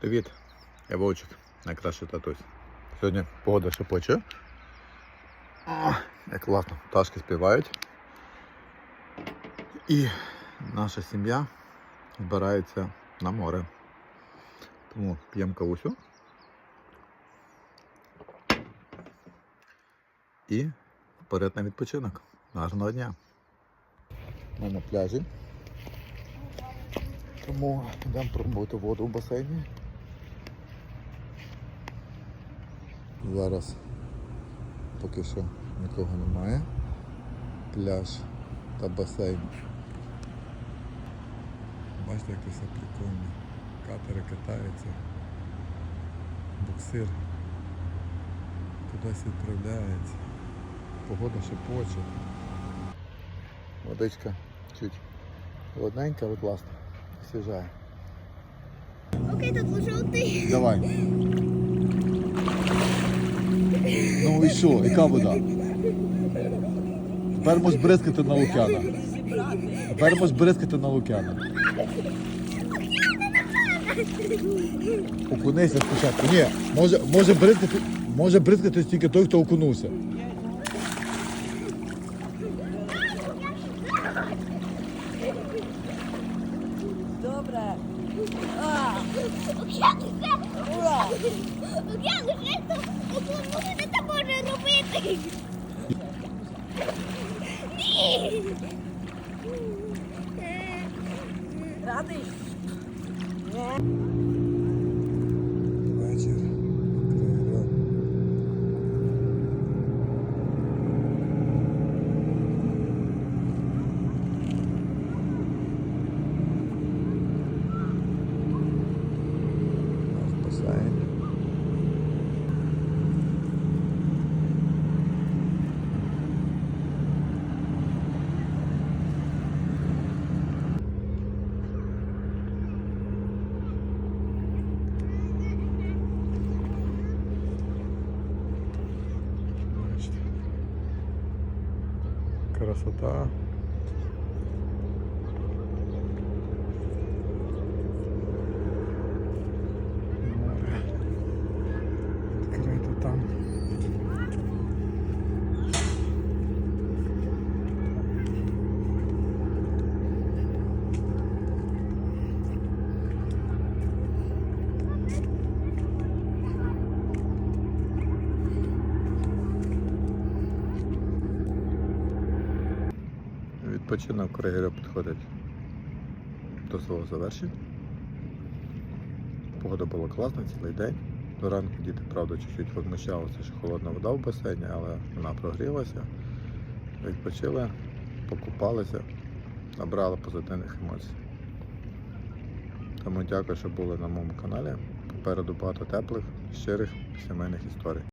Привіт, я Вовчик, найкращий татусь. Сьогодні погода шепоче. О, як класно, пташки співають. І наша сім'я збирається на море. Тому п'ємо кавусю. І вперед на відпочинок. Гарного дня. Ми на пляжі. Тому йдемо пробувати воду в басейні. Зараз поки що нікого немає. Пляж та басейн. Бачите, як все прикольно. Катери катаються. Буксир кудись відправляється. Погода шепоче. Водичка чуть холодненька, але класно. Освіжає. Окей, тут ти. Давай. Що? Яка вода? Тепер можеш бризкати на Лук'яна. Тепер можеш бризкати на Лук'яна. Окунися спочатку. Ні, може, може бризкати, може бризкати тільки той, хто окунувся. Добре. А, ура! Океан Радий? Красота. Море. Відпочинок Кригеря підходить до свого завершення. Погода була класна цілий день. До ранку діти, правда, чуть-чуть возмущалися, що холодна вода в басейні, але вона прогрілася. Відпочили, покупалися, набрали позитивних емоцій. Тому дякую, що були на моєму каналі. Попереду багато теплих, щирих сімейних історій.